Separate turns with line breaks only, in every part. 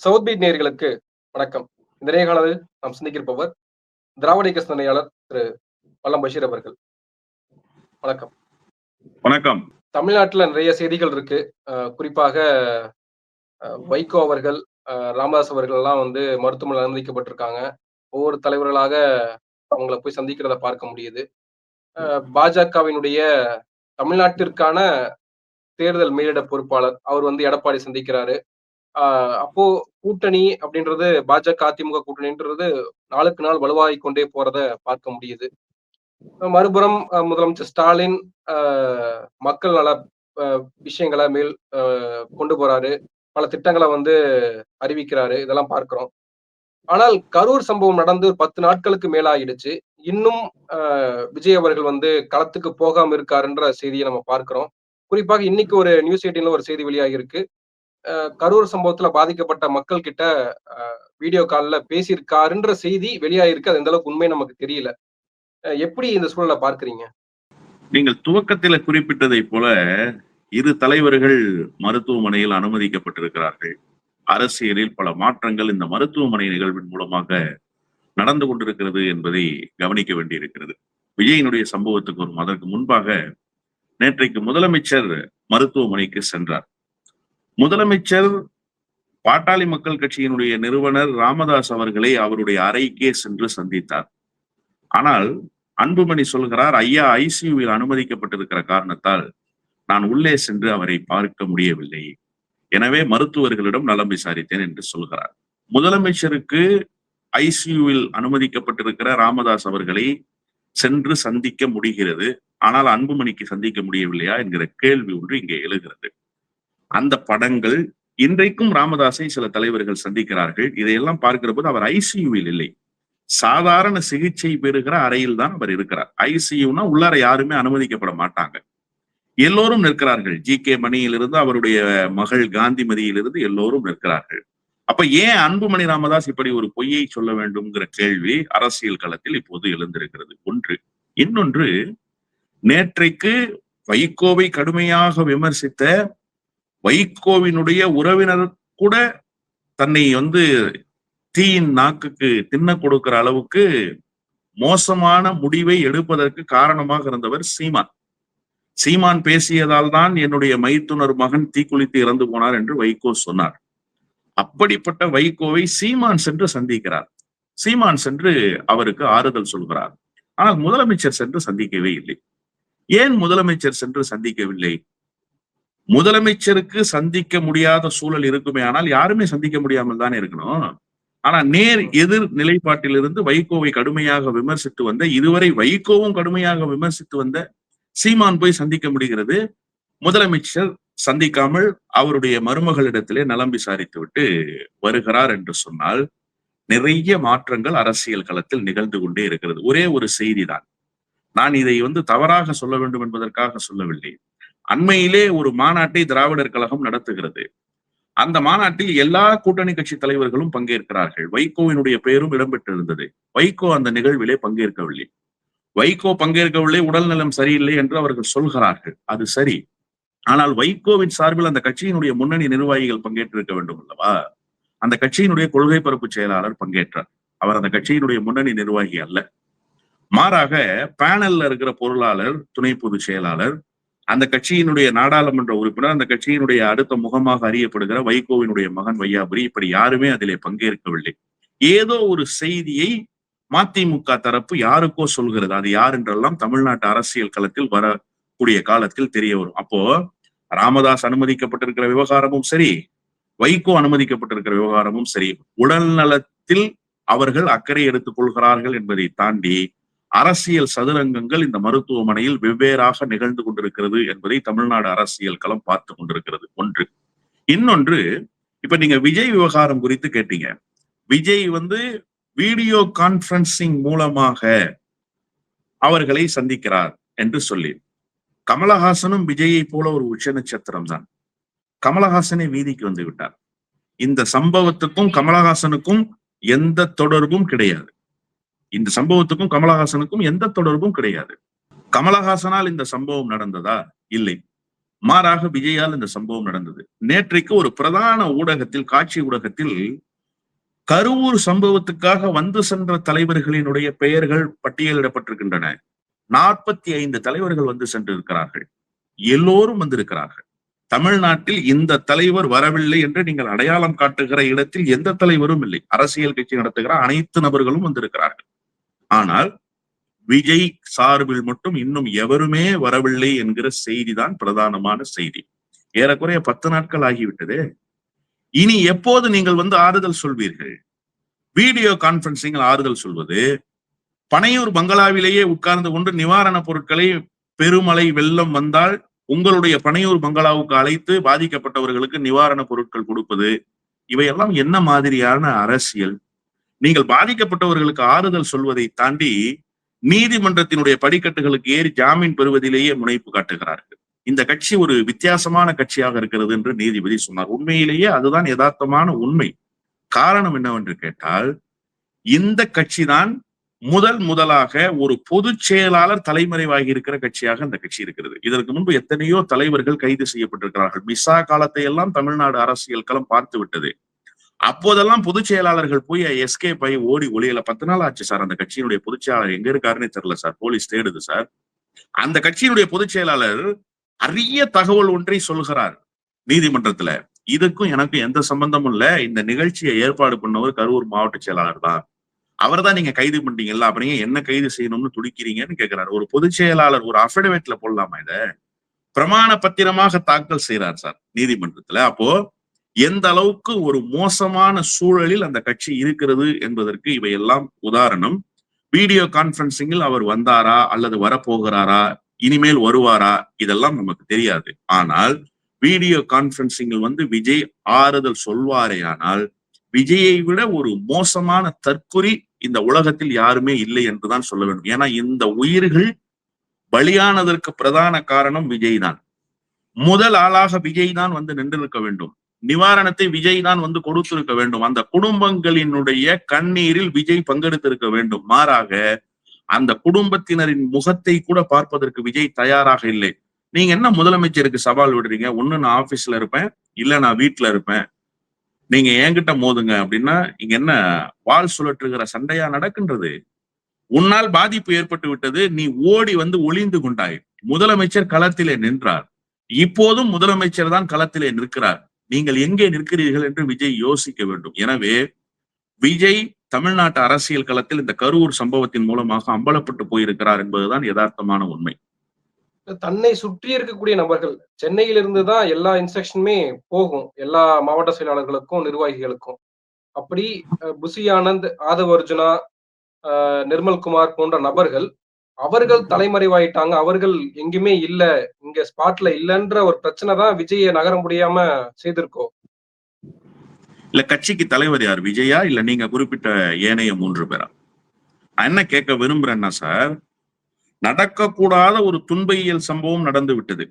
South beat நேயர்களுக்கு வணக்கம். இந்த நேர்காணலில் நாம் சிந்திக்கிருப்பவர் திராவிட இயக்க சிந்தனையாளர் திரு வல்லம் பஷீர் அவர்கள். வணக்கம்.
வணக்கம்.
தமிழ்நாட்டுல நிறைய செய்திகள் இருக்கு. குறிப்பாக வைகோ அவர்கள் ராமதாஸ் அவர்கள் எல்லாம் வந்து மருத்துவமனையில் அனுமதிக்கப்பட்டிருக்காங்க. ஒவ்வொரு தலைவர்களாக அவங்கள போய் சந்திக்கிறத பார்க்க முடியுது. பாஜகவினுடைய தமிழ்நாட்டிற்கான தேர்தல் மேலிட பொறுப்பாளர் அவர் வந்து எடப்பாடி சந்திக்கிறாரு. அப்போ கூட்டணி அப்படின்றது பாஜக அதிமுக கூட்டணின்றது நாளுக்கு நாள் வலுவாகி கொண்டே போறத பார்க்க முடியுது. மறுபுறம் முதலமைச்சர் ஸ்டாலின் மக்கள் நல விஷயங்களை மேல் ஆஹ் கொண்டு போறாரு. பல திட்டங்களை வந்து அறிவிக்கிறாரு. இதெல்லாம் பார்க்கிறோம். ஆனால் கரூர் சம்பவம் நடந்து பத்து நாட்களுக்கு மேலாயிடுச்சு இன்னும் விஜய் அவர்கள் வந்து களத்துக்கு போகாம இருக்காருன்ற செய்தியை நம்ம பார்க்கிறோம். குறிப்பாக இன்னைக்கு ஒரு நியூஸ் எயிட்டின்ல ஒரு செய்தி வெளியாகி இருக்கு கரூர் சம்பவத்துல பாதிக்கப்பட்ட மக்கள் கிட்ட வீடியோ கால்ல பேசியிருக்காருன்ற செய்தி வெளியாயிருக்கு. அது எந்த அளவுக்கு உண்மை நமக்கு தெரியல. அஹ் எப்படி இந்த சூழலை பார்க்கறீங்க?
நீங்கள் துவக்கத்தில் குறிப்பிட்டதை போல இரு தலைவர்கள் மருத்துவமனையில் அனுமதிக்கப்பட்டிருக்கிறார்கள். அரசியலில் பல மாற்றங்கள் இந்த மருத்துவமனை நிகழ்வின் மூலமாக நடந்து கொண்டிருக்கிறது என்பதை கவனிக்க வேண்டியிருக்கிறது. விஜயனுடைய சம்பவத்துக்கு ஒரு அதற்கு முன்பாக நேற்றைக்கு முதலமைச்சர் மருத்துவமனைக்கு சென்றார். முதலமைச்சர் பாட்டாளி மக்கள் கட்சியினுடைய நிறுவனர் ராமதாஸ் அவர்களை அவருடைய அறைக்கே சென்று சந்தித்தார். ஆனால் அன்புமணி சொல்கிறார் ஐயா ஐசியூவில் அனுமதிக்கப்பட்டிருக்கிற காரணத்தால் நான் உள்ளே சென்று அவரை பார்க்க முடியவில்லை. எனவே மருத்துவர்களிடம் நலம் விசாரித்தேன் என்று சொல்கிறார். முதலமைச்சருக்கு ஐசியூவில் அனுமதிக்கப்பட்டிருக்கிற ராமதாஸ் அவர்களை சென்று சந்திக்க முடிகிறது. ஆனால் அன்புமணிக்கு சந்திக்க முடியவில்லையா என்கிற கேள்வி ஒன்று இங்கே எழுகிறது. அந்த படங்கள் இன்றைக்கும் ராமதாஸை சில தலைவர்கள் சந்திக்கிறார்கள். இதையெல்லாம் பார்க்கிற போது அவர் ஐசியூவில் இல்லை. சாதாரண சிகிச்சை பெறுகிற அறையில் தான் அவர் இருக்கிறார். ஐசியூனா உள்ளார யாருமே அனுமதிக்கப்பட மாட்டாங்க. எல்லோரும் நிற்கிறார்கள். ஜி கே மணியிலிருந்து அவருடைய மகள் காந்திமதியிலிருந்து எல்லோரும் நிற்கிறார்கள். அப்ப ஏன் அன்புமணி ராமதாஸ் இப்படி ஒரு பொய்யை சொல்ல வேண்டும்ங்கிற கேள்வி அரசியல் களத்தில் இப்போது எழுந்திருக்கிறது. ஒன்று. இன்னொன்று நேற்றைக்கு வைகோவை கடுமையாக விமர்சித்த வைகோவினுடைய உறவினர் கூட தன்னை வந்து தீயின் நாக்குக்கு தின்ன கொடுக்கிற அளவுக்கு மோசமான முடிவை எடுப்பதற்கு காரணமாக இருந்தவர் சீமான். சீமான் பேசியதால் தான் என்னுடைய மைத்துனர் மகன் தீக்குளித்து இறந்து போனார் என்று வைகோ சொன்னார். அப்படிப்பட்ட வைகோவை சீமான் சென்று சந்திக்கிறார். சீமான் சென்று அவருக்கு ஆறுதல் சொல்கிறார். ஆனால் முதலமைச்சர் சென்று சந்திக்கவே இல்லை. ஏன் முதலமைச்சர் சென்று சந்திக்கவில்லை? முதலமைச்சருக்கு சந்திக்க முடியாத சூழல் இருக்குமே. ஆனால் யாருமே சந்திக்க முடியாமல் தானே இருக்கணும். ஆனா நேர் எதிர் நிலைப்பாட்டிலிருந்து வைகோவை கடுமையாக விமர்சித்து வந்த இதுவரை வைகோவும் கடுமையாக விமர்சித்து வந்த சீமான் போய் சந்திக்க முடிகிறது. முதலமைச்சர் சந்திக்காமல் அவருடைய மருமகளிடத்திலே நலம் விசாரித்து விட்டு வருகிறார் என்று சொன்னால் நிறைய மாற்றங்கள் அரசியல் களத்தில் நிகழ்ந்து கொண்டே இருக்கிறது. ஒரே ஒரு செய்தி தான் நான் இதை வந்து தவறாக சொல்ல வேண்டும் என்பதற்காக சொல்லவில்லை. அண்மையிலே ஒரு மாநாட்டை திராவிடர் கழகம் நடத்துகிறது. அந்த மாநாட்டில் எல்லா கூட்டணி கட்சி தலைவர்களும் பங்கேற்கிறார்கள். வைகோவினுடைய பெயரும் இடம்பெற்றிருந்தது. வைகோ அந்த நிகழ்விலே பங்கேற்கவில்லை. வைகோ பங்கேற்கவில்லை உடல் நலம் சரியில்லை என்று அவர்கள் சொல்கிறார்கள். அது சரி. ஆனால் வைகோவின் சார்பில் அந்த கட்சியினுடைய முன்னணி நிர்வாகிகள் பங்கேற்றிருக்க வேண்டும் அல்லவா? அந்த கட்சியினுடைய கொள்கை பரப்பு செயலாளர் பங்கேற்றார். அவர் அந்த கட்சியினுடைய முன்னணி நிர்வாகி அல்ல. மாறாக பேனல்ல இருக்கிற பொருளாளர் துணை பொதுச் செயலாளர் அந்த கட்சியினுடைய நாடாளுமன்ற உறுப்பினர் அந்த கட்சியினுடைய அடுத்த முகமாக அறியப்படுகிற வைகோவினுடைய மகன் வையாபுரி இப்படி யாருமே அதிலே பங்கேற்கவில்லை. ஏதோ ஒரு செய்தியை மதிமுக தரப்பு யாருக்கோ சொல்கிறது. அது யார் என்றெல்லாம் தமிழ்நாட்டு அரசியல் களத்தில் வரக்கூடிய காலத்தில் தெரிய வரும். அப்போ ராமதாஸ் அனுமதிக்கப்பட்டிருக்கிற விவகாரமும் சரி வைகோ அனுமதிக்கப்பட்டிருக்கிற விவகாரமும் சரி உடல் நலத்தில் அவர்கள் அக்கறை எடுத்துக் கொள்கிறார்கள் என்பதை தாண்டி அரசியல் சதுரங்கங்கள் இந்த மருத்துவமனையில் வெவ்வேறாக நிகழ்ந்து கொண்டிருக்கிறது என்பதை தமிழ்நாடு அரசியல் களம் பார்த்து கொண்டிருக்கிறது. ஒன்று. இன்னொன்று இப்ப நீங்க விஜய் விவகாரம் குறித்து கேட்டீங்க. விஜய் வந்து வீடியோ கான்பரன்சிங் மூலமாக அவர்களை சந்திக்கிறார் என்று சொல்லி கமலஹாசனும் விஜயை போல ஒரு உச்ச நட்சத்திரம் தான். கமலஹாசனை வீதிக்கு வந்து விட்டார். இந்த சம்பவத்துக்கும் கமலஹாசனுக்கும் எந்த தொடர்பும் கிடையாது. இந்த சம்பவத்துக்கும் கமலஹாசனுக்கும் எந்த தொடர்பும் கிடையாது. கமலஹாசனால் இந்த சம்பவம் நடந்ததா? இல்லை. மாறாக விஜயால் இந்த சம்பவம் நடந்தது. நேற்றைக்கு ஒரு பிரதான ஊடகத்தில் காட்சி ஊடகத்தில் கரூர் சம்பவத்துக்காக வந்து சென்ற தலைவர்களினுடைய பெயர்கள் பட்டியலிடப்பட்டிருக்கின்றன. நாற்பத்தி ஐந்து தலைவர்கள் வந்து சென்றிருக்கிறார்கள். எல்லோரும் வந்திருக்கிறார்கள். தமிழ்நாட்டில் இந்த தலைவர் வரவில்லை என்று நீங்கள் அடையாளம் காட்டுகிற இடத்தில் எந்த தலைவரும் இல்லை. அரசியல் கட்சி நடத்துகிற அனைத்து நபர்களும் வந்திருக்கிறார்கள். ஆனால் விஜய் சார்பில் மட்டும் இன்னும் எவருமே வரவில்லை என்கிற செய்திதான் பிரதானமான செய்தி. ஏறக்குறைய பத்து நாட்கள் ஆகிவிட்டது. இனி எப்போது நீங்கள் வந்து ஆறுதல் சொல்வீர்கள்? வீடியோ கான்பரன்சிங் ஆறுதல் சொல்வது பனையூர் பங்களாவிலேயே உட்கார்ந்து கொண்டு நிவாரணப் பொருட்களை பெருமழை வெள்ளம் வந்தால் உங்களுடைய பனையூர் பங்களாவுக்கு அழைத்து பாதிக்கப்பட்டவர்களுக்கு நிவாரணப் பொருட்கள் கொடுப்பது இவையெல்லாம் என்ன மாதிரியான அரசியல்? நீங்கள் பாதிக்கப்பட்டவர்களுக்கு ஆறுதல் சொல்வதை தாண்டி நீதிமன்றத்தினுடைய படிக்கட்டுகளுக்கு ஏறி ஜாமீன் பெறுவதிலேயே முனைப்பு காட்டுகிறார்கள். இந்த கட்சி ஒரு வித்தியாசமான கட்சியாக இருக்கிறது என்று நீதிபதி சொன்னார். உண்மையிலேயே அதுதான் யதார்த்தமான உண்மை. காரணம் என்னவென்று கேட்டால் இந்த கட்சிதான் முதல் முதலாக ஒரு பொதுச் செயலாளர் தலைமறைவாகி இருக்கிற கட்சியாக அந்த கட்சி இருக்கிறது. இதற்கு முன்பு எத்தனையோ தலைவர்கள் கைது செய்யப்பட்டிருக்கிறார்கள். மிசா காலத்தை எல்லாம் தமிழ்நாடு அரசியல் களம் பார்த்து விட்டது. அப்போதெல்லாம் பொதுச் செயலாளர்கள் போய் எஸ்கே பை ஓடி ஒளியல பத்து நாள் ஆச்சு சார் அந்த கட்சியினுடைய பொதுச் செயலாளர் எங்க இருக்காருன்னு தெரியல சார். போலீஸ் தேடுது சார். அந்த கட்சியினுடைய பொதுச் செயலாளர் அரிய தகவல் ஒன்றை சொல்கிறார் நீதிமன்றத்துல. இதுக்கும் எனக்கும் எந்த சம்பந்தமும் இல்ல. இந்த நிகழ்ச்சியை ஏற்பாடு பண்ணவர் கரூர் மாவட்ட செயலாளர் தான். அவர் தான் நீங்க கைது பண்ணிட்டீங்கல்ல அப்படிங்க என்ன கைது செய்யணும்னு துடிக்கிறீங்கன்னு கேட்கிறாரு ஒரு பொதுச் செயலாளர் ஒரு அஃபிடவிட்ல போடலாமா இத? பிரமாண பத்திரமாக தாக்கல் செய்யறார் சார் நீதிமன்றத்துல. அப்போ எந்த அளவுக்கு ஒரு மோசமான சூழலில் அந்த கட்சி இருக்கிறது என்பதற்கு இவையெல்லாம் உதாரணம். வீடியோ கான்பரன்சிங்கில் அவர் வந்தாரா அல்லது வரப்போகிறாரா இனிமேல் வருவாரா இதெல்லாம் நமக்கு தெரியாது. ஆனால் வீடியோ கான்பரன்சிங்கில் வந்து விஜய் ஆறுதல் சொல்வாரே ஆனால் விஜயை விட ஒரு மோசமான தற்குறி இந்த உலகத்தில் யாருமே இல்லை என்றுதான் சொல்ல வேண்டும். ஏன்னா இந்த உயிர்கள் பலியானதற்கு பிரதான காரணம் விஜய் தான். முதல் ஆளாக விஜய் தான் வந்து நின்றிருக்க வேண்டும். நிவாரணத்தை விஜய் தான் வந்து கொடுத்திருக்க வேண்டும். அந்த குடும்பங்களினுடைய கண்ணீரில் விஜய் பங்கெடுத்திருக்க வேண்டும். மாறாக அந்த குடும்பத்தினரின் முகத்தை கூட பார்ப்பதற்கு விஜய் தயாராக இல்லை. நீங்க என்ன முதலமைச்சருக்கு சவால் விடுறீங்க? ஒண்ணு நான் ஆபீஸ்ல இருப்பேன். இல்ல நான் வீட்டுல இருப்பேன். நீங்க என்கிட்ட மோதுங்க அப்படின்னா இங்க என்ன வால் சுழற்றுகிற சண்டையா நடக்கின்றது? உன்னால் பாதிப்பு ஏற்பட்டு விட்டது. நீ ஓடி வந்து ஒளிந்து கொண்டாய். முதலமைச்சர் களத்திலே நின்றார். இப்போதும் முதலமைச்சர் தான் களத்திலே நிற்கிறார். நீங்கள் எங்கே நிற்கிறீர்கள் என்று விஜய் யோசிக்க வேண்டும். எனவே விஜய் தமிழ்நாட்டு அரசியல் களத்தில் இந்த கரூர் சம்பவத்தின் மூலமாக அம்பலப்பட்டு போயிருக்கிறார் என்பதுதான் யதார்த்தமான உண்மை.
தன்னை சுற்றி இருக்கக்கூடிய நபர்கள் சென்னையிலிருந்து தான் எல்லா இன்ஸ்ட்ரக்ஷனுமே போகும். எல்லா மாவட்ட செயலாளர்களுக்கும் நிர்வாகிகளுக்கும். அப்படி புசி ஆனந்த் ஆதவ் அர்ஜுனா நிர்மல்குமார் போன்ற நபர்கள் அவர்கள் தலைமறைவாயிட்டாங்க. அவர்கள் எங்குமே இல்ல. இங்க ஸ்பாட்ல இல்லன்ற ஒரு பிரச்சனை தான் விஜய நகர முடியாம செய்திருக்கோம்
இல்ல கட்சிக்கு தலைவர் யார்? விஜயா? இல்ல நீங்க குறிப்பிட்ட ஏனைய மூன்று பேரா? நான் என்ன கேட்க விரும்புறேன்னா சார் நடக்கக்கூடாத ஒரு துன்பையியல் சம்பவம் நடந்து விட்டது.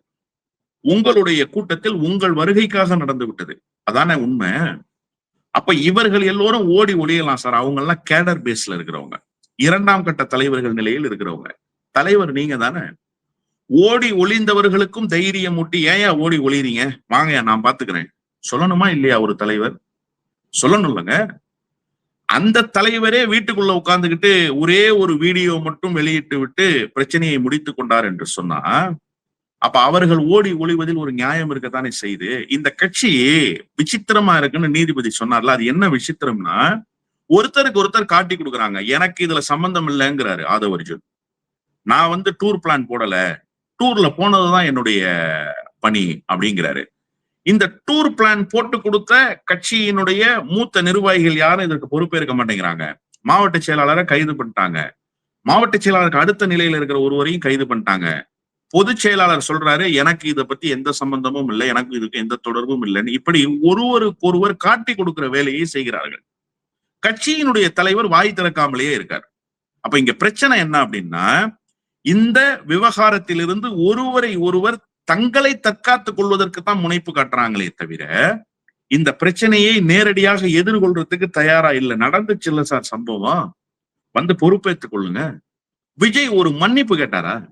உங்களுடைய கூட்டத்தில் உங்கள் வருகைக்காக நடந்து விட்டது. அதானே உண்மை? அப்ப இவர்கள் எல்லோரும் ஓடி ஒளியலாம் சார். அவங்க எல்லாம் கேடர் பேஸ்ல இருக்கிறவங்க. இரண்டாம் கட்ட தலைவர்கள் நிலையில் இருக்கிறவங்க. தலைவர் நீங்க தானே. ஓடி ஒளிந்தவர்களுக்கும் தைரியம் ஊட்டி ஏயா ஓடி ஒளிறீங்க வாங்கயா நான் பாத்துக்கிறேன். சொல்லணுமா இல்லையா ஒரு தலைவர்? சொல்லணும் அந்த தலைவரே வீட்டுக்குள்ள உட்கார்ந்துகிட்டு ஒரே ஒரு வீடியோ மட்டும் வெளியிட்டு விட்டு பிரச்சனையை முடித்து கொண்டார் என்று சொன்னா அப்ப அவர்கள் ஓடி ஒளிவதில் ஒரு நியாயம் இருக்கத்தானே செய்து இந்த கட்சி விசித்திரமா இருக்குன்னு நீதிபதி சொன்னார்ல அது என்ன விசித்திரம்னா ஒருத்தருக்கு ஒருத்தர் காட்டி கொடுக்குறாங்க. எனக்கு இதுல சம்பந்தம் இல்லைங்கிறாரு ஆதவ அர்ஜுன் நான் வந்து டூர் பிளான் போடல. டூர்ல போனதுதான் என்னுடைய பணி அப்படிங்கிறாரு. இந்த டூர் பிளான் போட்டு கொடுத்த கட்சியினுடைய மூத்த நிர்வாகிகள் யாரும் இதற்கு பொறுப்பேற்க மாட்டேங்கிறாங்க. மாவட்ட செயலாளரை கைது பண்ணிட்டாங்க. மாவட்ட செயலாளருக்கு அடுத்த நிலையில இருக்கிற ஒருவரையும் கைது பண்ணிட்டாங்க. பொதுச் செயலாளர் சொல்றாரு எனக்கு இதை பத்தி எந்த சம்பந்தமும் இல்லை. எனக்கு இதுக்கு எந்த தொடர்பும் இல்லைன்னு. இப்படி ஒருவருக்கு ஒருவர் காட்டி கொடுக்கிற வேலையை செய்கிறார்கள். கட்சியினுடைய தலைவர் வாய் திறக்காமலேயே இருக்கார். அப்ப இங்க பிரச்சனை என்ன அப்படின்னா இந்த விவகாரத்திலிருந்து ஒருவரை ஒருவர் தங்களை தற்காத்துக் கொள்வதற்கு தான் முனைப்பு காட்டுறாங்களே தவிர இந்த பிரச்சனையை நேரடியாக எதிர்கொள்றதுக்கு தயாரா இல்லை. நடந்துச்சுல்ல சார் சம்பவம். வந்து பொறுப்பேற்றுக் கொள்ளுங்க. விஜய் ஒரு மன்னிப்பு கேட்டாரா?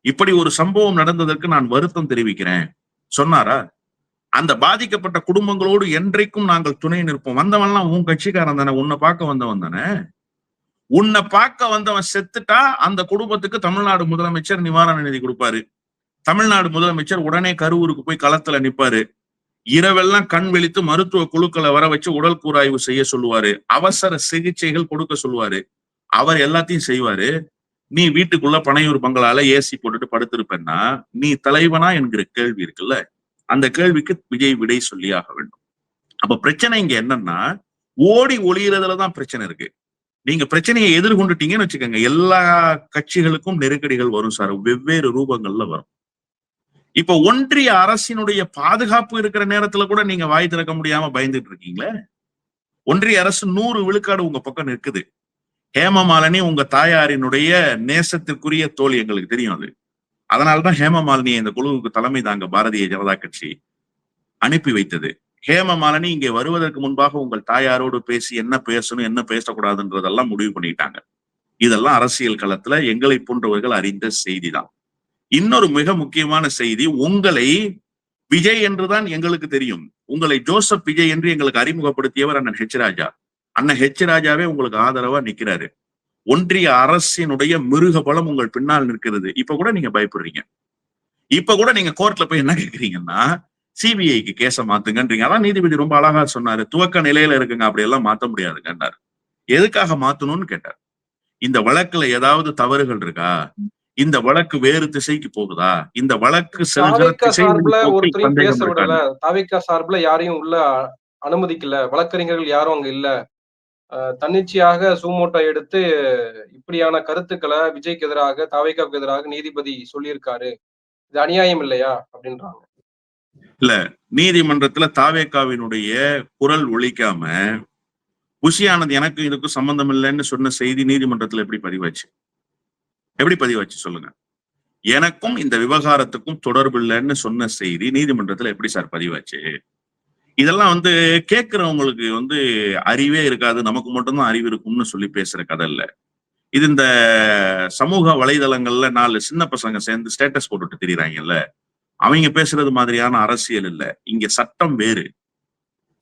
இப்படி ஒரு சம்பவம் நடந்ததற்கு நான் வருத்தம் தெரிவிக்கிறேன். சொன்னாரா? அந்த பாதிக்கப்பட்ட குடும்பங்களோடு என்றைக்கும் நாங்கள் துணை நிற்போம். வந்தவன்லாம் உன் கட்சிக்காரன் தானே உன்னை பார்க்க வந்தவன் தானே? உன்னை பார்க்க வந்தவன் செத்துட்டா அந்த குடும்பத்துக்கு தமிழ்நாடு முதலமைச்சர் நிவாரண நிதி கொடுப்பாரு. தமிழ்நாடு முதலமைச்சர் உடனே கரூருக்கு போய் களத்துல நிப்பாரு. இரவெல்லாம் கண் விழித்து மருத்துவ குழுக்களை வர வச்சு உடல் கூராய்வு செய்ய சொல்லுவாரு. அவசர சிகிச்சைகள் கொடுக்க சொல்லுவாரு. அவர் எல்லாத்தையும் செய்வாரு. நீ வீட்டுக்குள்ள பனையூர் பங்களால ஏசி போட்டுட்டு படுத்திருப்பேன்னா நீ தலைவனா என்கிற கேள்வி இருக்குல்ல? அந்த கேள்விக்கு விஜய் விடை சொல்லியாக வேண்டும். அப்ப பிரச்சனை இங்க என்னன்னா ஓடி ஒளியறதுலதான் பிரச்சனை இருக்கு. நீங்க பிரச்சனையை எதிர்கொண்டுட்டீங்கன்னு வச்சுக்கோங்க எல்லா கட்சிகளுக்கும் நெருக்கடிகள் வரும் சார். வெவ்வேறு ரூபங்கள்ல வரும். இப்ப ஒன்றிய அரசினுடைய பாதுகாப்பு இருக்கிற நேரத்துல கூட நீங்க வாய் திறக்க முடியாம பயந்துட்டு இருக்கீங்களே? ஒன்றிய அரசு நூறு விழுக்காடு உங்க பக்கம் நிற்குது. ஹேமமாலினி உங்க தாயாரினுடைய நேசத்திற்குரிய தோல் எங்களுக்கு தெரியும் அது. அதனாலதான் ஹேமமாலினியை இந்த குழுவுக்கு தலைமை தாங்க பாரதிய ஜனதா கட்சி அனுப்பி வைத்தது. ஹேமமாலினி இங்கே வருவதற்கு முன்பாக உங்கள் தாயாரோடு பேசி என்ன பேசணும் என்ன பேசக்கூடாதுன்றதெல்லாம் முடிவு பண்ணிட்டாங்க. இதெல்லாம் அரசியல் களத்துல எங்களை போன்றவர்கள் அறிந்த செய்திதான். இன்னொரு மிக முக்கியமான செய்தி உங்களை விஜய் என்றுதான் எங்களுக்கு தெரியும். உங்களை ஜோசப் விஜய் என்று எங்களுக்கு அறிமுகப்படுத்தியவர் அண்ணன் ஹெச் ராஜா. அண்ணன் ஹெச் ராஜாவே உங்களுக்கு ஆதரவா நிக்கிறாரு. ஒன்றிய அரசினுடைய மிருக பலம் உங்கள் பின்னால் நிற்கிறது. இப்ப கூட நீங்க பயப்படுறீங்க. இப்ப கூட நீங்க கோர்ட்ல போய் என்ன கேக்குறீங்கன்னா சிபிஐக்கு கேஸ மாத்துங்கன்றீங்க. அதான் நீதிபதி ரொம்ப அழகா சொன்னாரு. துவக்க நிலையில இருக்குங்க அப்படி எல்லாம் மாத்த முடியாதுங்கன்னாரு. எதுக்காக மாத்தணும்னு கேட்டார். இந்த வழக்குல ஏதாவது தவறுகள் இருக்கா? இந்த வழக்கு வேறு திசைக்கு போகுதா? இந்த வழக்கு
சார்புல
போக்கை
ஒருத்தரையும் பேச
சந்தேகம்
விடல.
இருக்காங்க.
தாவேக்கா சார்புல யாரையும் உள்ள அனுமதிக்கல. வழக்கறிஞர்கள் யாரும் அங்க இல்ல. தன்னிச்சையாக சூமோட்டோ எடுத்து இப்படியான கருத்துக்களை விஜய்க்கு எதிராக தாவேக்காவுக்கு எதிராக நீதிபதி சொல்லியிருக்காரு. இது அநியாயம் இல்லையா? அப்படின்றாங்க.
இல்ல நீதிமன்றத்துல தாவேக்காவினுடைய குரல் ஒழிக்காம குஷியானது எனக்கும் எனக்கு இதுக்கும் சம்பந்தம் இல்லைன்னு சொன்ன செய்தி நீதிமன்றத்துல எப்படி பதிவாச்சு? எப்படி பதிவாச்சு சொல்லுங்க. எனக்கும் இந்த விவகாரத்துக்கும் தொடர்பு இல்லைன்னு சொன்ன செய்தி நீதிமன்றத்துல எப்படி சார் பதிவாச்சு? இதெல்லாம் வந்து கேட்கிறவங்களுக்கு வந்து அறிவே இருக்காது. நமக்கு மட்டும்தான் அறிவு இருக்கும்னு சொல்லி பேசுற கதை இல்ல இது இந்த சமூக வலைதளங்கள்ல நாலு சின்ன பசங்க சேர்ந்து ஸ்டேட்டஸ் போட்டுட்டு திரியறாங்கல்ல. அவங்க பேசுறது மாதிரியான அரசியல் இல்ல. இங்க சட்டம் வேறு.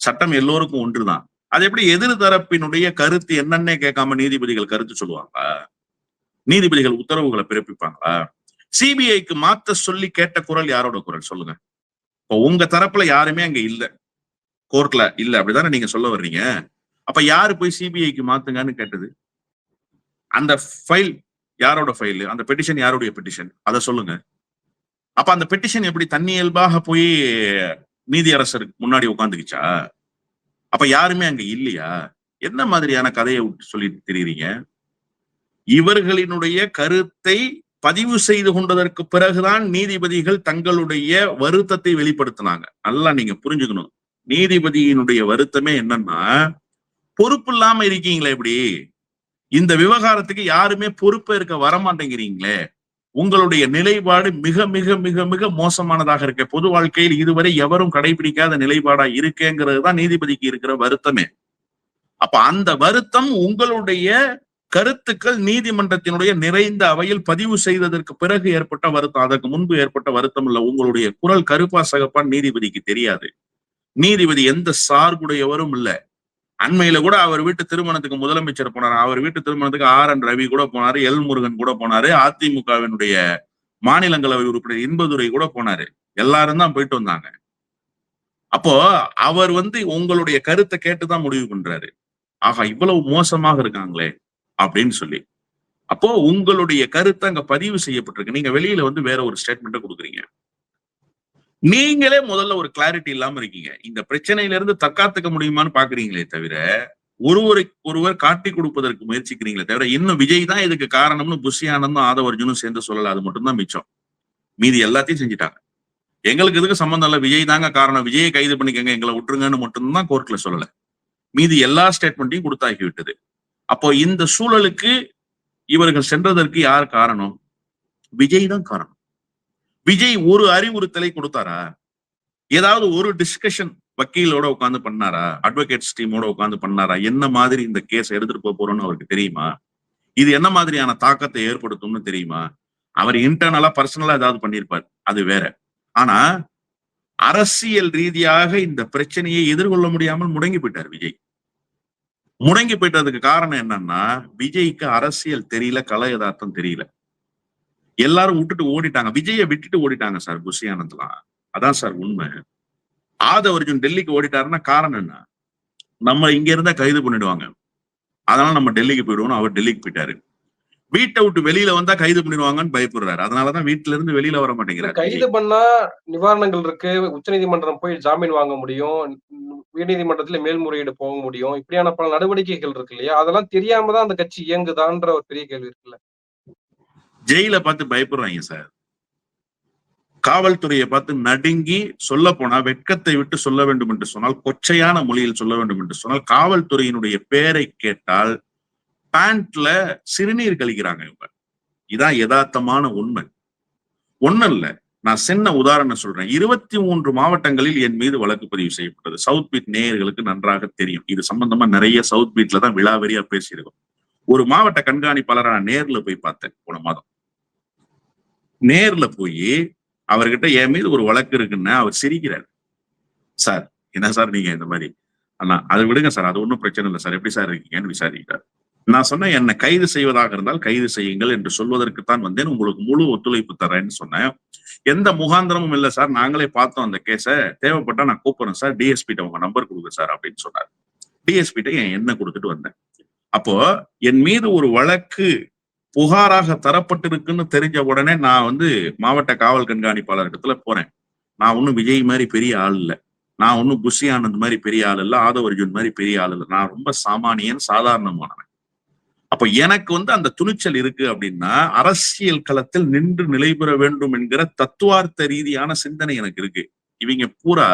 சட்டம் எல்லோருக்கும் ஒன்றுதான். அது எப்படி எதிர் தரப்பினுடைய கருத்து என்னன்னே கேட்காம நீதிபதிகள் கருத்து சொல்லுவாங்களா? நீதிபதிகள் உத்தரவுகளை பிறப்பிப்பாங்களா? சிபிஐக்கு மாத்த சொல்லி கேட்ட குரல் யாரோட குரல்? சொல்லுங்க. இப்போ உங்க தரப்புல யாருமே அங்க இல்ல. கோர்ட்ல. இல்ல அப்படிதானே நீங்க சொல்ல வர்றீங்க? அப்ப யாரு போய் சிபிஐக்கு மாத்துங்கன்னு கேட்டது? அந்த ஃபைல் யாரோட ஃபைல் அந்த பெட்டிஷன் யாருடைய பெட்டிஷன் அதை சொல்லுங்க. அப்ப அந்த பெட்டிஷன் எப்படி தண்ணி இயல்பாக போய் நீதியரசருக்கு முன்னாடி உட்காந்துக்கிச்சா அப்ப யாருமே அங்க இல்லையா? என்ன மாதிரியான கதையை சொல்லி தெரியுறீங்க? இவர்களினுடைய கருத்தை பதிவு செய்து கொண்டதற்கு பிறகுதான் நீதிபதிகள் தங்களுடைய வருத்தத்தை வெளிப்படுத்தினாங்க. நல்லா நீங்க புரிஞ்சுக்கணும். நீதிபதியினுடைய வருத்தமே என்னன்னா பொறுப்பு இல்லாம இருக்கீங்களே இப்படி இந்த விவகாரத்துக்கு யாருமே பொறுப்பே இருக்க வரமாட்டேங்கிறீங்களே. உங்களுடைய நிலைப்பாடு மிக மிக மிக மிக மோசமானதாக இருக்க. பொது வாழ்க்கையில் இதுவரை எவரும் கடைபிடிக்காத நிலைப்பாடா இருக்கேங்கிறது தான் நீதிபதிக்கு இருக்கிற வருத்தமே. அப்ப அந்த வருத்தம் உங்களுடைய கருத்துக்கள் நீதிமன்றத்தினுடைய நிறைந்த அவையில் பதிவு செய்ததற்கு பிறகு ஏற்பட்ட வருத்தம் அதற்கு முன்பு ஏற்பட்ட வருத்தம் இல்ல. உங்களுடைய குரல் கருப்பா சகப்பான் நீதிபதிக்கு தெரியாது. நீதிபதி எந்த சார்புடையவரும் இல்ல. அண்மையில கூட அவர் வீட்டு திருமணத்துக்கு முதலமைச்சர் போனார். அவர் வீட்டு திருமணத்துக்கு ஆர் என் ரவி கூட போனாரு. எல் முருகன் கூட போனாரு. அதிமுகவினுடைய மாநிலங்களவை உறுப்பினர் இன்பதுரை கூட போனாரு. எல்லாரும் தான் போயிட்டு வந்தாங்க. அப்போ அவர் வந்து உங்களுடைய கருத்தை கேட்டுதான் முடிவு பண்றாரு. ஆகா இவ்வளவு மோசமாக இருக்காங்களே அப்படின்னு சொல்லி. அப்போ உங்களுடைய கருத்தை அங்க பதிவு செய்யப்பட்டிருக்கு. நீங்க வெளியில வந்து வேற ஒரு ஸ்டேட்மெண்ட்டை கொடுக்குறீங்க. நீங்களே முதல்ல ஒரு கிளாரிட்டி இல்லாம இருக்கீங்க. இந்த பிரச்சனையில இருந்து தற்காத்துக்க முடியுமான்னு பாக்குறீங்களே தவிர ஒருவரை ஒருவர் காட்டி கொடுப்பதற்கு முயற்சிக்கிறீங்களே தவிர இன்னும் விஜய் தான் இதுக்கு காரணம்னு புஷி ஆனந்தும் ஆதவர்ஜுனும் சேர்ந்து சொல்லல. அது மட்டும்தான் மிச்சம். மீதி எல்லாத்தையும் செஞ்சுட்டாங்க. எங்களுக்கு இதுக்கு சம்பந்தம் இல்லை? விஜய் தாங்க காரணம். விஜயை கைது பண்ணிக்கங்க எங்களை விட்டுருங்கன்னு மட்டும்தான் கோர்ட்ல சொல்லல. மீதி எல்லா ஸ்டேட்மெண்ட்டையும் கொடுத்தாக்கி விட்டது. அப்போ இந்த சூழலுக்கு இவர்கள் சென்றதற்கு யார் காரணம்? விஜய் தான் காரணம். விஜய் ஒரு அறிவுறுத்தலை கொடுத்தாரா? ஏதாவது ஒரு டிஸ்கஷன் வக்கீலோட உட்காந்து பண்ணாரா? அட்வொகேட்ஸ் டீமோட உட்காந்து பண்ணாரா? என்ன மாதிரி இந்த கேஸ் எடுத்துட்டு போக போறோம்னு அவருக்கு தெரியுமா? இது என்ன மாதிரியான தாக்கத்தை ஏற்படுத்தும்னு தெரியுமா? அவர் இன்டர்னலா பர்சனலா ஏதாவது பண்ணியிருப்பார் அது வேற. ஆனா அரசியல் ரீதியாக இந்த பிரச்சனையை எதிர்கொள்ள முடியாமல் முடங்கி போயிட்டார் விஜய். முடங்கி போயிட்டதுக்கு காரணம் என்னன்னா விஜய்க்கு அரசியல் தெரியல கலை யதார்த்தம் தெரியல. எல்லாரும் விட்டுட்டு ஓடிட்டாங்க. விஜய விட்டுட்டு ஓடிட்டாங்க சார் புஷியானந்தெல்லாம் அதான் சார் உண்மை. ஆதவ அர்ஜுன் டெல்லிக்கு ஓடிட்டாருன்னா காரணம் என்ன? நம்ம இங்க இருந்தா கைது பண்ணிடுவாங்க. அதனால நம்ம டெல்லிக்கு போயிடுவோம் அவர் டெல்லிக்கு போயிட்டாரு. வீட்டை விட்டு வெளியில வந்தா கைது பண்ணிடுவாங்கன்னு பயப்படுறாரு. அதனாலதான் வீட்டுல இருந்து வெளியில வர மாட்டேங்கிறாரு
கைது பண்ணா நிவாரணங்கள் இருக்கு. உச்சநீதிமன்றம் போய் ஜாமீன் வாங்க முடியும். உயர்நீதிமன்றத்துல மேல்முறையீடு போக முடியும். இப்படியான பல நடவடிக்கைகள் இருக்கு இல்லையா? அதெல்லாம் தெரியாம தான் அந்த கட்சி இயங்குதான்ற ஒரு பெரிய கேள்வி இருக்குல்ல.
ஜெயில பார்த்து பயப்படுறாங்க சார். காவல்துறையை பார்த்து நடுங்கி சொல்ல போனா வெட்கத்தை விட்டு சொல்ல வேண்டும் என்று சொன்னால் கொச்சையான மொழியில் சொல்ல வேண்டும் என்று சொன்னால் காவல்துறையினுடைய பெயரை கேட்டால் பேண்ட்ல சிறுநீர் கழிக்கிறாங்க இவங்க. இதான் யதார்த்தமான உண்மை. ஒண்ணும் இல்ல நான் சின்ன உதாரணம் சொல்றேன். இருபத்தி மூன்று மாவட்டங்களில் என் மீது வழக்கு பதிவு செய்யப்பட்டது. சவுத் பீட் நேயர்களுக்கு நன்றாக தெரியும். இது சம்பந்தமா நிறைய சவுத் பீட்ல தான் விழாவெறியா பேசியிருக்கோம். ஒரு மாவட்ட கண்காணிப்பாளரை நான் நேர்ல போய் பார்த்தேன் போன மாதம். நேர்ல போய் அவர்கிட்ட என் மீது ஒரு வழக்கு இருக்குன்னு அவர் சிரிக்கிறார். சார் என்ன சார் நீங்க இந்த மாதிரி? அண்ணா அதை விடுங்க சார் அது ஒன்றும் பிரச்சனை இல்லை சார். எப்படி சார் இருக்கீங்கன்னு விசாரிக்கிறார். நான் சொன்னேன் என்னை கைது செய்வதாக இருந்தால் கைது செய்யுங்கள் என்று சொல்வதற்குத்தான் வந்தேன். உங்களுக்கு முழு ஒத்துழைப்பு தரேன்னு சொன்னேன். எந்த முகாந்திரமும் இல்லை சார். நாங்களே பார்த்தோம் அந்த கேஸை தேவைப்பட்டா நான் கூப்பிடுறேன் சார். டிஎஸ்பிட்ட உங்க நம்பர் கொடுங்க சார் அப்படின்னு சொன்னார். டிஎஸ்பிட்ட என் எண்ணை கொடுத்துட்டு வந்தேன்? அப்போ என் மீது ஒரு வழக்கு புகாராக தரப்பட்டிருக்குன்னு தெரிஞ்ச உடனே நான் வந்து மாவட்ட காவல் கண்காணிப்பாளர் இடத்துல போறேன். நான் ஒன்னும் விஜய் மாதிரி பெரிய ஆள் இல்லை. நான் ஒன்னும் குஷி ஆனந்த் மாதிரி பெரிய ஆள் இல்லை ஆதவ அர்ஜுன் மாதிரி பெரிய ஆள் இல்லை. நான் ரொம்ப சாமானியன் சாதாரணமானவன். அப்ப எனக்கு வந்து அந்த துணிச்சல் இருக்கு அப்படின்னா அரசியல் களத்தில் நின்று நிலை பெற வேண்டும் என்கிற தத்துவார்த்த ரீதியான சிந்தனை எனக்கு இருக்கு. இவங்க பூரா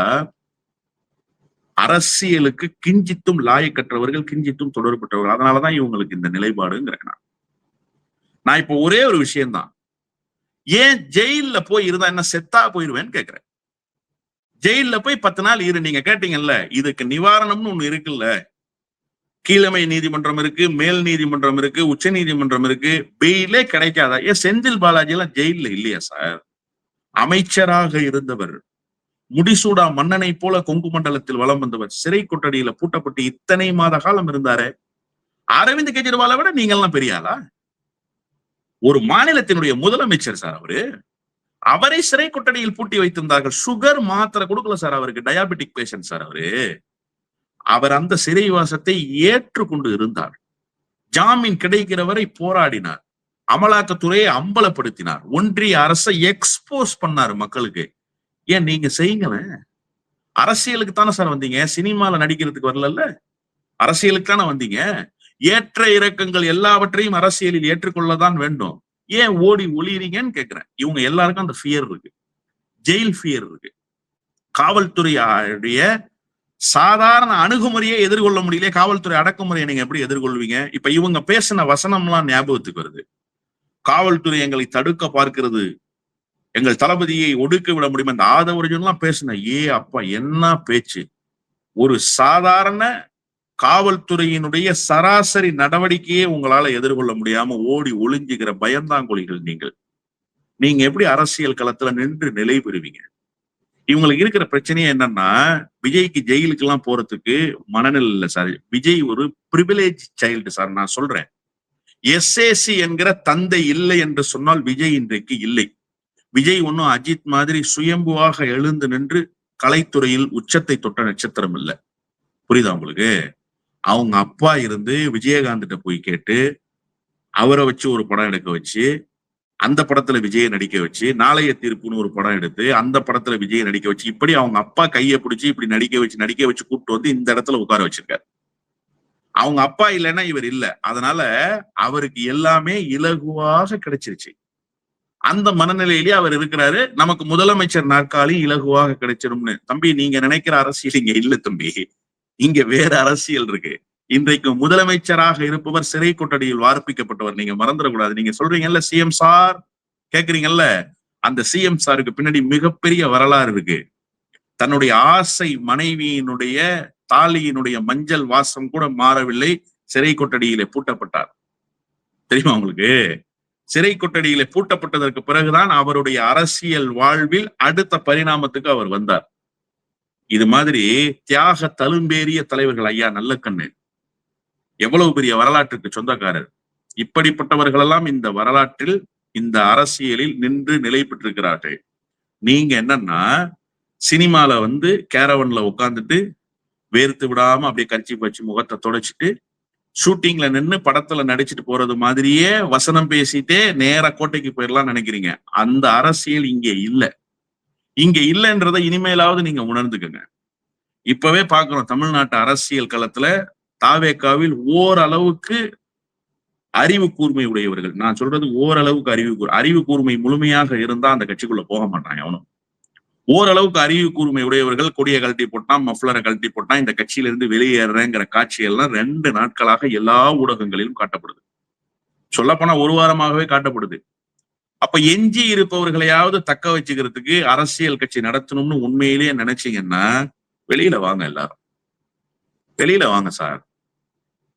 அரசியலுக்கு கிஞ்சித்தும் லாயக்கற்றவர்கள் கிஞ்சித்தும் தொடர்பட்டவர்கள் அதனாலதான் இவங்களுக்கு இந்த நிலைப்பாடுங்கிறேன் நான். நான் இப்போ ஒரே ஒரு விஷயம்தான். ஏன் ஜெயில்ல போய் இருந்தா என்ன செத்தா போயிருவேன்னு கேக்குறேன். ஜெயில்ல போய் பத்து நாள் இரு நீங்க கேட்டீங்கல்ல இதுக்கு நிவாரணம்னு ஒண்ணு இருக்குல்ல. கீழமை நீதிமன்றம் இருக்கு மேல் நீதிமன்றம் இருக்கு உச்ச நீதிமன்றம் இருக்கு பெயிலே கிடைக்காதா? ஏன் செந்தில் பாலாஜி எல்லாம் ஜெயில இல்லையா சார்? அமைச்சராக இருந்தவர் முடிசூடா மன்னனை போல கொங்கு மண்டலத்தில் வலம் வந்தவர் சிறை கொட்டடியில பூட்டப்பட்டு இத்தனை மாத காலம் இருந்தாரு? அரவிந்த் கெஜ்ரிவாலை விட நீங்க எல்லாம் பெரிய ஆளா? ஒரு மாநிலத்தினுடைய முதலமைச்சர் சார் அவரு அவரை சிறை கொட்டடியில் பூட்டி வைத்திருந்தார்கள். சுகர் மாத்திரை கொடுக்கல சார் அவருக்கு டயாபெட்டிக் பேஷண்ட் சார் அவரு. அவர் அந்த சிறைவாசத்தை ஏற்றுக்கொண்டு இருந்தார். ஜாமீன் கிடைக்கிற வரை போராடினார். அமலாக்கத்துறையை அம்பலப்படுத்தினார். ஒன்றிய அரசை எக்ஸ்போஸ் பண்ணாரு மக்களுக்கு. ஏன் நீங்க செய்யுங்களேன் அரசியலுக்கு தானே சார் வந்தீங்க? சினிமால நடிக்கிறதுக்கு வரல அரசியலுக்கு தானே வந்தீங்க? ஏற்ற இறக்கங்கள் எல்லாவற்றையும் அரசியலில் ஏற்றுக்கொள்ளதான் வேண்டும். ஏன் ஓடி ஒளியறீங்கன்னு கேட்கிறேன் இவங்க எல்லாருக்கும் அந்த ஃபியர் இருக்கு. ஜெயில் ஃபியர் இருக்கு. காவல்துறையுடைய சாதாரண அணுகுமுறையை எதிர்கொள்ள முடியல காவல்துறை அடக்குமுறையை நீங்க எப்படி எதிர்கொள்வீங்க? இப்ப இவங்க பேசின வசனம்லாம் ஞாபகத்துக்கு வருது. காவல்துறை எங்களை தடுக்க பார்க்கிறது எங்கள் தளபதியை ஒடுக்க விட முடியும்? அந்த ஆதவர்ஜன்லாம் பேசின ஏ அப்பா என்ன பேச்சு? ஒரு சாதாரண காவல்துறையினுடைய சராசரி நடவடிக்கையே உங்களால எதிர்கொள்ள முடியாம ஓடி ஒளிஞ்சுகிற பயந்தாங்குழிகள் நீங்கள். நீங்க எப்படி அரசியல் களத்துல நின்று நிலை பெறுவீங்க? இவங்களுக்கு இருக்கிற பிரச்சனையே என்னன்னா விஜய்க்கு ஜெயிலுக்கு எல்லாம் போறதுக்கு மனநிலை இல்லை சார். விஜய் ஒரு பிரிவிலேஜ் சைல்டு சார் நான் சொல்றேன். எஸ்ஏசி என்கிற தந்தை இல்லை என்று சொன்னால் விஜய் இன்றைக்கு இல்லை. விஜய் ஒன்னும் அஜித் மாதிரி சுயம்புவாக எழுந்து நின்று கலைத்துறையில் உச்சத்தை தொட்ட நட்சத்திரம் இல்லை. புரியுதா உங்களுக்கு? அவங்க அப்பா இருந்து விஜயகாந்த் போய் கேட்டு அவரை வச்சு ஒரு படம் எடுக்க வச்சு அந்த படத்துல விஜயை நடிக்க வச்சு நாளைய தீர்ப்புன்னு ஒரு படம் எடுத்து அந்த படத்துல விஜயை நடிக்க வச்சு இப்படி அவங்க அப்பா கையை பிடிச்சி இப்படி நடிக்க வச்சு நடிக்க வச்சு கூப்பிட்டு வந்து இந்த இடத்துல உட்கார வச்சிருக்காரு. அவங்க அப்பா இல்லைன்னா இவர் இல்ல. அதனால அவருக்கு எல்லாமே இலகுவாக கிடைச்சிருச்சு. அந்த மனநிலையிலேயே அவர் இருக்கிறாரு. நமக்கு முதலமைச்சர் நாற்காலி இலகுவாக கிடைச்சிரும்னு தம்பி நீங்க நினைக்கிற அரசியல் இங்க இல்ல தம்பி. இங்க வேற அரசியல் இருக்கு. இன்றைக்கு முதலமைச்சராக இருப்பவர் சிறை கொட்டடியில் வார்ப்பிக்கப்பட்டவர். நீங்க மறந்துடக்கூடாது. நீங்க சொல்றீங்கல்ல சிஎம் சார் கேக்குறீங்கல்ல? அந்த சிஎம் சாருக்கு பின்னாடி மிகப்பெரிய வரலாறு இருக்கு. தன்னுடைய ஆசை மனைவியினுடைய தாலியினுடைய மஞ்சள் வாசம் கூட மாறவில்லை. சிறை கொட்டடியிலே பூட்டப்பட்டார். தெரியுமா உங்களுக்கு? சிறை கொட்டடியிலே பூட்டப்பட்டதற்கு பிறகுதான் அவருடைய அரசியல் வாழ்வில் அடுத்த பரிணாமத்துக்கு அவர் வந்தார். இது மாதிரி தியாக தழும்பேறிய தலைவர்கள் ஐயா நல்லக்கண்ணு. எவ்வளவு பெரிய வரலாற்றுக்கு சொந்தக்காரர். இப்படிப்பட்டவர்களெல்லாம் இந்த வரலாற்றில் இந்த அரசியலில் நின்று நிலை பெற்றிருக்கிறார்கள். நீங்க என்னன்னா சினிமால வந்து கேரவன்ல உட்காந்துட்டு வேர்த்து விடாம அப்படியே கட்சி பச்சு முகத்தை தொடச்சிட்டு ஷூட்டிங்ல நின்னு படத்துல நடிச்சிட்டு போறது மாதிரியே வசனம் பேசிட்டே நேர கோட்டைக்கு போயிடலாம் நினைக்கிறீங்க. அந்த அரசியல் இங்க இல்லை. இங்க இல்லைன்றதை இனிமேலாவது நீங்க உணர்ந்துக்கங்க. இப்பவே பாக்குறோம் தமிழ்நாட்டு அரசியல் களத்துல தாவேக்காவில் ஓரளவுக்கு அறிவு கூர்மை உடையவர்கள். நான் சொல்றது ஓரளவுக்கு அறிவு அறிவு கூர்மை முழுமையாக இருந்தா அந்த கட்சிக்குள்ள போக மாட்டாங்க அவனும். ஓரளவுக்கு அறிவு கூர்மை உடையவர்கள் கொடியை கழட்டி போட்டான் மஃப்ளரை கழட்டி போட்டான் இந்த கட்சியில இருந்து வெளியேறேங்கிற காட்சியெல்லாம் ரெண்டு நாட்களாக எல்லா ஊடகங்களிலும் காட்டப்படுது. சொல்லப்போனா ஒரு வாரமாகவே காட்டப்படுது. அப்ப எஞ்சி இருப்பவர்களையாவது தக்க வச்சுக்கிறதுக்கு அரசியல் கட்சி நடத்தணும்னு உண்மையிலேயே நினைச்சீங்கன்னா வெளியில வாங்க எல்லாரும். வெளியில வாங்க சார்.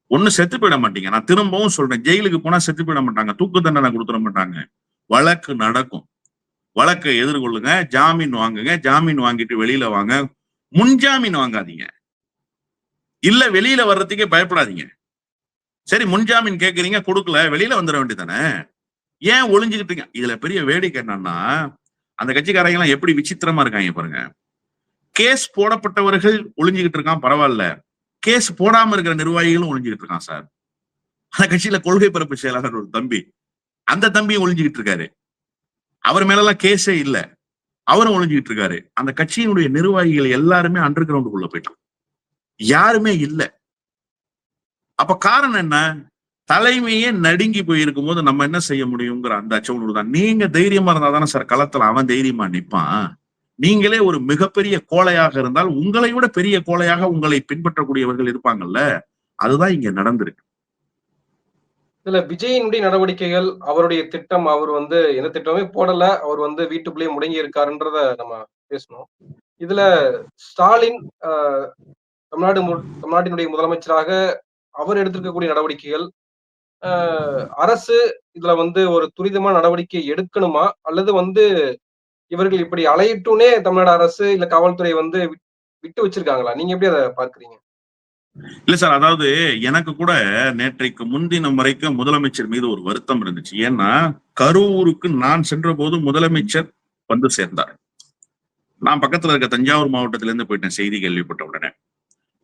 ஒண்ணு செத்து போயிட மாட்டீங்க. நான் திரும்பவும் சொல்றேன் ஜெயிலுக்கு போனா செத்து போயிட மாட்டாங்க. தூக்கு தண்டனை கொடுத்துட மாட்டாங்க. வழக்கு நடக்கும். வழக்கை எதிர்கொள்ளுங்க ஜாமீன் வாங்குங்க ஜாமீன் வாங்கிட்டு வெளியில வாங்க. முன்ஜாமீன் வாங்காதீங்க. இல்ல வெளியில வர்றதுக்கே பயப்படாதீங்க. சரி முன்ஜாமீன் கேக்குறீங்க கொடுக்கல வெளியில வந்துட வேண்டியதானே ஏன் ஒளிஞ்சுக்கிட்டீங்க இதுல பெரிய வேடிக்கை என்னன்னா அந்த கட்சிக்காரங்க எல்லாம் எப்படி விசித்திரமா இருக்காங்க பாருங்க. கேஸ் போடப்பட்டவர்கள் ஒளிஞ்சுக்கிட்டு இருக்கான் பரவாயில்ல. கேஸ் போடாம இருக்கிற நிர்வாகிகளும் ஒளிஞ்சுக்கிட்டு இருக்கான் சார். அந்த கட்சியில கொள்கை பரப்பு செயலாளர் ஒரு தம்பி. அந்த தம்பியும் ஒளிஞ்சுக்கிட்டு இருக்காரு. அவர் மேலெல்லாம் கேஸே இல்ல. அவரும் ஒளிஞ்சுக்கிட்டு இருக்காரு. அந்த கட்சியினுடைய நிர்வாகிகள் எல்லாருமே அண்டர் கிரவுண்டுக்குள்ள போயிட்டான் யாருமே இல்ல. அப்ப காரணம் என்ன? தலைமையே நடுங்கி போயிருக்கும் போது நம்ம என்ன செய்ய முடியுங்கிற அந்த அச்சம் தான். நீங்க தைரியமா இருந்தா தானே சார் களத்துல அவன் தைரியமா நிப்பான். நீங்களே ஒரு மிகப்பெரிய கோலையாக இருந்தால் உங்களை விட பெரிய கோலையாக உங்களை பின்பற்றக்கூடியவர்கள் இருப்பாங்கல்ல அதுதான் இங்க நடந்திருக்கு.
இதுல விஜயினுடைய நடவடிக்கைகள் அவருடைய திட்டம் அவர் வந்து எந்த திட்டமே போடல அவர் வந்து வீட்டுக்குள்ளேயே முடங்கி இருக்காருன்றத நம்ம பேசணும். இதுல ஸ்டாலின் ஆஹ், தமிழ்நாடு தமிழ்நாட்டினுடைய முதலமைச்சராக அவர் எடுத்திருக்கக்கூடிய நடவடிக்கைகள் அரசு இதுல வந்து ஒரு துரிதமா நடவடிக்கை எடுக்கணுமா? அல்லது வந்து இவர்கள் இப்படி அலையிட்டுனே தமிழ்நாடு அரசு இல்ல காவல்துறை வந்து விட்- விட்டு வச்சிருக்காங்களா? நீங்க எப்படி அதை பார்க்கறீங்க?
இல்ல சார் அதாவது எனக்கு கூட நேற்றைக்கு முன்தினம் வரைக்கும் முதலமைச்சர் மீது ஒரு வருத்தம் இருந்துச்சு. ஏன்னா கரூருக்கு நான் சென்ற போது முதலமைச்சர் வந்து சேர்ந்தார். நான் பக்கத்துல இருக்க தஞ்சாவூர் மாவட்டத்தில இருந்து போயிட்டேன் செய்தி கேள்விப்பட்ட உடனே.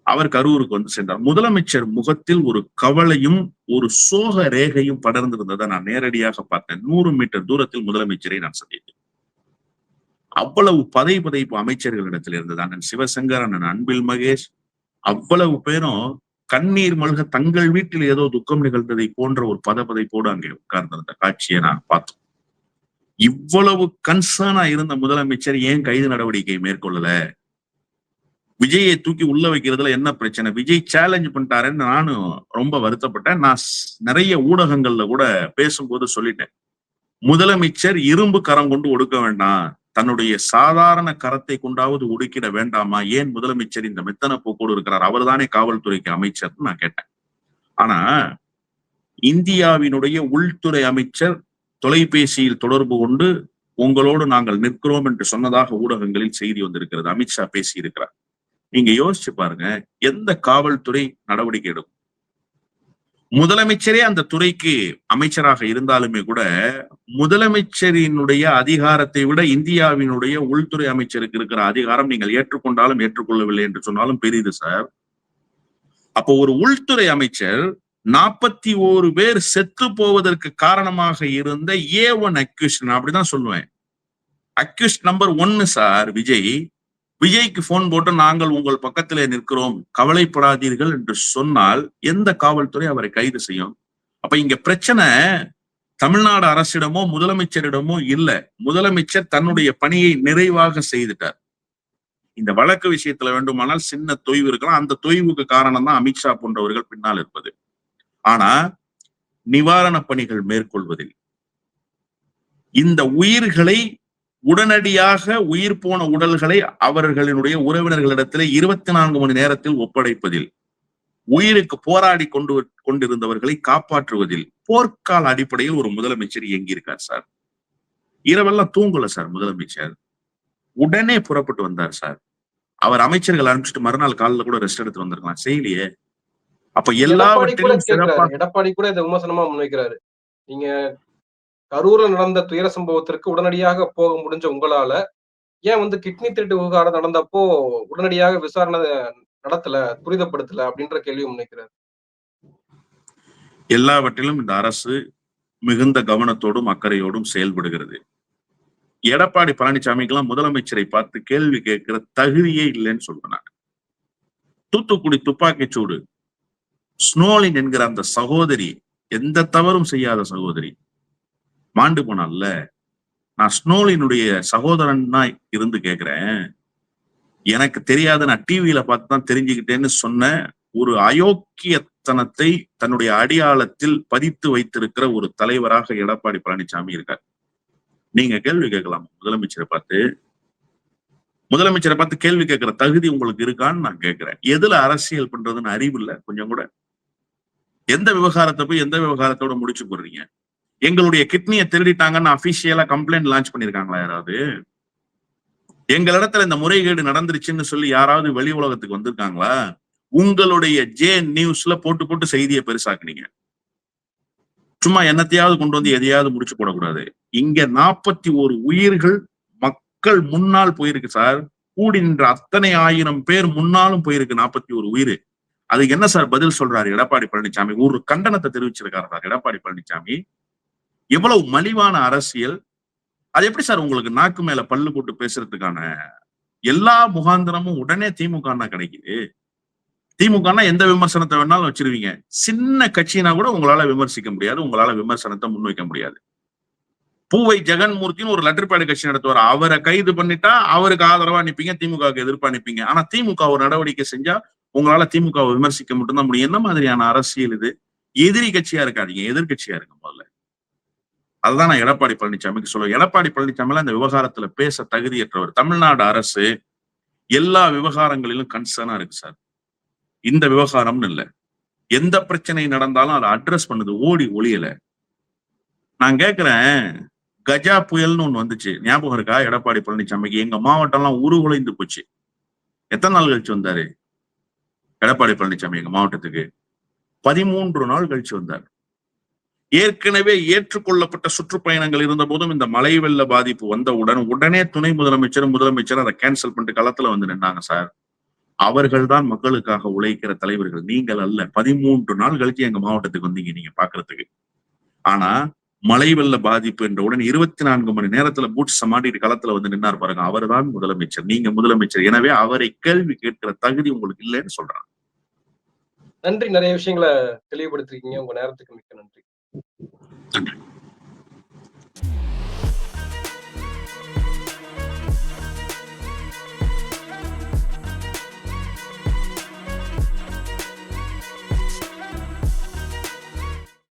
அவர் கரூருக்கு வந்து சென்றார். முதலமைச்சர் முகத்தில் ஒரு கவலையும் ஒரு சோக ரேகையும் படர்ந்திருந்ததை நான் நேரடியாக பார்த்தேன். நூறு மீட்டர் தூரத்தில் முதலமைச்சரை நான் சந்தித்தேன். அவ்வளவு பதை பதைப்பு அமைச்சர்களிடத்தில் இருந்தது அண்ணன் சிவசங்கர் அண்ணன் அன்பில் மகேஷ். அவ்வளவு பேரும் கண்ணீர் மல்க தங்கள் வீட்டில் ஏதோ துக்கம் நிகழ்ந்ததை போன்ற ஒரு பதபதைப்போடு அங்கே உட்கார்ந்திருந்த காட்சியை நான் பார்த்தோம் இவ்வளவு கன்சர்னா இருந்த முதலமைச்சர் ஏன் கைது நடவடிக்கை மேற்கொள்ளல? விஜயை தூக்கி உள்ள வைக்கிறதுல என்ன பிரச்சனை? விஜய் சேலஞ்ச் பண்ணிட்டாருன்னு நானும் ரொம்ப வருத்தப்பட்டேன். நான் நிறைய ஊடகங்கள்ல கூட பேசும்போது சொல்லிட்டேன். முதலமைச்சர் இரும்பு கரம் கொண்டு ஒடுக்க வேண்டாம். தன்னுடைய சாதாரண கரத்தை கொண்டாவது ஒடுக்கிட வேண்டாமா? ஏன் முதலமைச்சர் இந்த மெத்தன போக்கோடு இருக்கிறார்? அவர்தானே காவல்துறைக்கு அமைச்சர்னு நான் கேட்டேன். ஆனா இந்தியாவினுடைய உள்துறை அமைச்சர் தொலைபேசியில் தொடர்பு கொண்டு உங்களோடு நாங்கள் நிற்கிறோம் என்று சொன்னதாக ஊடகங்களில் செய்தி வந்திருக்கிறது. அமித்ஷா பேசியிருக்கிறார். நீங்க யோசிச்சு பாருங்க எந்த காவல்துறை நடவடிக்கை எடுக்கும்? முதலமைச்சரே அந்த துறைக்கு அமைச்சராக இருந்தாலுமே கூட முதலமைச்சரினுடைய அதிகாரத்தை விட இந்தியாவினுடைய உள்துறை அமைச்சருக்கு இருக்கிற அதிகாரம் நீங்கள் ஏற்றுக்கொண்டாலும் ஏற்றுக்கொள்ளவில்லை என்று சொன்னாலும் பெரியது சார். அப்போ ஒரு உள்துறை அமைச்சர் நாற்பத்தி ஓரு பேர் செத்து போவதற்கு காரணமாக இருந்த ஏ ஒன் அக்யூஷன் அப்படிதான் சொல்லுவேன். அக்யூஸ்ட் நம்பர் ஒன்னு சார் விஜய். விஜய்க்கு போன் போட்டு நாங்கள் உங்கள் பக்கத்திலே நிற்கிறோம். கவலைப்படாதீர்கள் என்று சொன்னால் எந்த காவல்துறை அவரை கைது செய்யும்? அப்ப இங்க பிரச்சனை தமிழ்நாடு அரசிடமோ முதலமைச்சரிடமோ இல்ல. முதலமைச்சர் தன்னுடைய பணியை நிறைவாக செய்துட்டார். இந்த வழக்கு விஷயத்துல வேண்டுமானால் சின்ன தொய்வு இருக்கலாம். அந்த தொய்வுக்கு காரணம் தான் அமித்ஷா போன்றவர்கள் பின்னால் இருப்பது. ஆனா நிவாரண பணிகள் மேற்கொள்வதில் இந்த உயிர்களை உடனடியாக உயிர் போன உடல்களை அவர்களினுடைய உறவினர்களிடத்திலே இருபத்தி நான்கு மணி நேரத்தில் ஒப்படைப்பதில் உயிருக்கு போராடி கொண்டு கொண்டிருந்தவர்களை காப்பாற்றுவதில் போர்க்கால அடிப்படையில் ஒரு முதலமைச்சர் இயங்கியிருக்கார் சார். இரவெல்லாம் தூங்கல சார் முதலமைச்சர். உடனே புறப்பட்டு வந்தார் சார். அவர் அமைச்சர்கள் அனுப்பிச்சிட்டு மறுநாள் காலைல கூட ரெஸ்ட் எடுத்து வந்திருக்கலாம். செய்யலையே. அப்ப எல்லாவற்றிலும்
எடப்பாடி கூட இதை விமர்சனமா முன்வைக்கிறாரு. நீங்க கரூர்ல நடந்த துயர சம்பவத்திற்கு உடனடியாக போக முடிஞ்ச உங்களால ஏன் வந்து கிட்னி திருட்டு விவகாரம் நடந்தப்போ உடனடியாக விசாரணை நடத்தல துரிதப்படுத்தல அப்படின்ற கேள்வி முன்வைக்கிறாரு.
எல்லாவற்றிலும் இந்த அரசு மிகுந்த கவனத்தோடும் அக்கறையோடும் செயல்படுகிறது. எடப்பாடி பழனிசாமிக்கெல்லாம் முதலமைச்சரை பார்த்து கேள்வி கேட்கிற தகுதியே இல்லைன்னு சொல்றாங்க. தூத்துக்குடி துப்பாக்கிச் சூடு ஸ்னோலின் என்கிற அந்த சகோதரி எந்த தவறும் செய்யாத சகோதரி மாண்டு போனால்ல நான் ஸ்னோலினுடைய சகோதரன்னா இருந்து கேக்குறேன். எனக்கு தெரியாத நான் டிவியில பார்த்து தான் தெரிஞ்சுக்கிட்டேன்னு சொன்ன ஒரு அயோக்கியத்தனத்தை தன்னுடைய அடியாளத்தில் பதித்து வைத்திருக்கிற ஒரு தலைவராக எடப்பாடி பழனிசாமி இருக்கார். நீங்க கேள்வி கேட்கலாம். முதலமைச்சரை பார்த்து. முதலமைச்சரை பார்த்து கேள்வி கேட்கிற தகுதி உங்களுக்கு இருக்கான்னு நான் கேட்கிறேன். எதுல அரசியல் பண்றதுன்னு அறிவு இல்லை கொஞ்சம் கூட. எந்த விவகாரத்தை போய் எந்த விவகாரத்தோட முடிச்சு போடுறீங்க? எங்களுடைய கிட்னியை திருடிட்டாங்கன்னு அபிஷியலா கம்ப்ளைண்ட் லான்ச் பண்ணிருக்காங்களா யாராவது? எங்களிடத்துல இந்த முறைகேடு நடந்துருச்சுன்னு சொல்லி யாராவது வெளி உலகத்துக்கு வந்திருக்காங்களா? உங்களுடைய ஜே நியூஸ்ல போட்டு போட்டு செய்தியை பெருசாக்குனீங்க. சும்மா என்னத்தையாவது கொண்டு வந்து எதையாவது முடிச்சு போடக்கூடாது. இங்க நாற்பத்தி ஒரு உயிர்கள் மக்கள் முன்னால் போயிருக்கு சார். கூடி நின்ற அத்தனை ஆயிரம் பேர் முன்னாலும் போயிருக்கு நாற்பத்தி ஒரு உயிர். அதுக்கு என்ன சார் பதில் சொல்றாரு எடப்பாடி பழனிசாமி ஒரு கண்டனத்தை தெரிவிச்சிருக்காரு சார் எடப்பாடி பழனிசாமி எவ்வளவு மலிவான அரசியல் அது எப்படி சார் உங்களுக்கு நாக்கு மேல பல்லு போட்டு பேசுறதுக்கான எல்லா முகாந்திரமும் உடனே திமுக கிடைக்குது? திமுகனா எந்த விமர்சனத்தை வேணாலும் வச்சிருவீங்க. சின்ன கட்சினா கூட உங்களால விமர்சிக்க முடியாது உங்களால விமர்சனத்தை முன்வைக்க முடியாது. பூவை ஜெகன்மூர்த்தின்னு ஒரு லெட்டர்பேடு கட்சி நடத்துவார். அவரை கைது பண்ணிட்டா அவருக்கு ஆதரவா நிப்பீங்க திமுகவுக்கு எதிர்ப்பா நிப்பீங்க. ஆனா திமுக ஒரு நடவடிக்கை செஞ்சா உங்களால திமுகவை விமர்சிக்க மட்டும்தான் முடியும். என்ன மாதிரியான அரசியல் இது? எதிரி கட்சியா இருக்காதீங்க எதிர்கட்சியா இருக்க முதல்ல. அதுதான் நான் எடப்பாடி பழனிசாமிக்கு சொல்லுவேன். எடப்பாடி பழனிசாமில அந்த விவகாரத்துல பேச தகுதியற்றவர். தமிழ்நாடு அரசு எல்லா விவகாரங்களிலும் கன்சர்னா இருக்கு சார். இந்த விவகாரம்னு இல்ல. எந்த பிரச்சனை நடந்தாலும் அதை அட்ரஸ் பண்ணுது ஓடி ஒளியல. நான் கேக்குறேன் கஜா புயல்னு ஒண்ணு வந்துச்சு. ஞாபகம் இருக்கா? எடப்பாடி பழனிசாமிக்கு எங்க மாவட்டம் எல்லாம் உருகுலைந்து போச்சு. எத்தனை நாள் கழிச்சு வந்தாரு? எடப்பாடி பழனிசாமி எங்க மாவட்டத்துக்கு. பதிமூன்று நாள் கழிச்சு வந்தார். ஏற்கனவே ஏற்றுக்கொள்ளப்பட்ட சுற்றுப்பயணங்கள் இருந்த போதும் இந்த மழை வெள்ள பாதிப்பு வந்தவுடன் உடனே துணை முதலமைச்சர் முதலமைச்சர் அதை கேன்சல் பண்ணிட்டு களத்துல வந்து நின்னாங்க சார். அவர்கள் தான் மக்களுக்காக உழைக்கிற தலைவர்கள். நீங்கள் அல்ல. பதிமூன்று நாள் கழிச்சு எங்க மாவட்டத்துக்கு வந்தீங்க நீங்க பாக்குறதுக்கு. ஆனா மழை வெள்ள பாதிப்பு என்றவுடன் இருபத்தி நான்கு மணி நேரத்துல பூட்ஸ் சமாடிட்டு களத்துல வந்து நின்னார் பாருங்க. அவர்தான் முதலமைச்சர். நீங்க முதலமைச்சர். எனவே அவரை கேள்வி கேட்கிற தகுதி உங்களுக்கு இல்லைன்னு சொல்றாங்க.
நன்றி. நிறைய விஷயங்களை தெளிவுபடுத்திருக்கீங்க. உங்க நேரத்துக்கு மிக்க நன்றி. Danke.